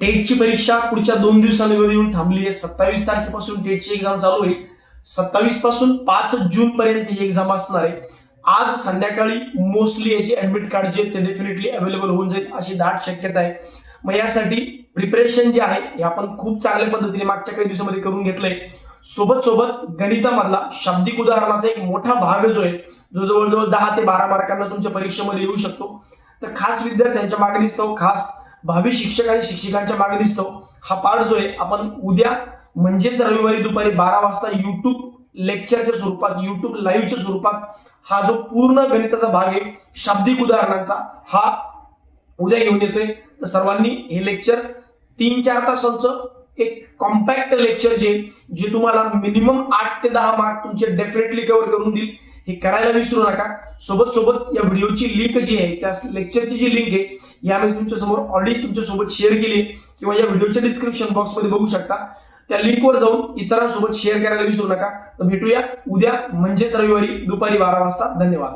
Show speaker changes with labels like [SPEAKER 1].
[SPEAKER 1] टेटची परीक्षा पुढच्या दोन दिवसांमध्ये येऊन थांबली आहे. सत्तावीस तारखेपासून टेटची एक्झाम चालू होईल सत्तावीसपासून पाच जून पर्यंत ही एक्झाम असणार आहे. आज संध्याकाळी मोस्टली याची ऍडमिट कार्ड जे ते डेफिनेटली अवेलेबल होऊन जाईल अशी दाट शक्यता आहे. मग यासाठी प्रिपरेशन जे आहे हे आपण खूप चांगल्या पद्धतीने मागच्या काही दिवसामध्ये करून घेतलंय. सोबत सोबत गणितामधला शाब्दिक उदाहरणाचा एक मोठा भाग जो आहे जो जवळजवळ दहा ते बारा मार्कांना तुमच्या परीक्षेमध्ये येऊ शकतो. तर खास विद्यार्थ्यांच्या मागणीस्तव खास भावी शिक्षक आणि शिक्षिकांच्या दिसतो. हा पाठ जो आहे आपण उद्या म्हणजेच रविवारी दुपारी बारा वाजता युट्यूब लेक्चरच्या स्वरूपात युट्यूब लाईव्हच्या स्वरूपात हा जो पूर्ण गणिताचा भाग आहे शाब्दिक उदाहरणांचा हा उद्या घेऊन येतोय. तर सर्वांनी हे लेक्चर तीन चार तासांचं एक कॉम्पॅक्ट लेक्चर जे जे तुम्हाला मिनिमम आठ ते दहा मार्क तुमचे डेफिनेटली कव्हर करून देईल. हे करायला विसरू नका. सोबत सोबत या व्हिडिओची लिंक जी आहे त्या लेक्चरची जी लिंक आहे या मी तुमच्यासमोर ऑलरेडी तुमच्यासोबत शेअर केली किंवा या व्हिडिओच्या डिस्क्रिप्शन बॉक्समध्ये बघू शकता. त्या लिंकवर जाऊन इतरांसोबत शेअर करायला विसरू नका. तर भेटूया उद्या म्हणजेच रविवारी दुपारी बारा वाजता. धन्यवाद.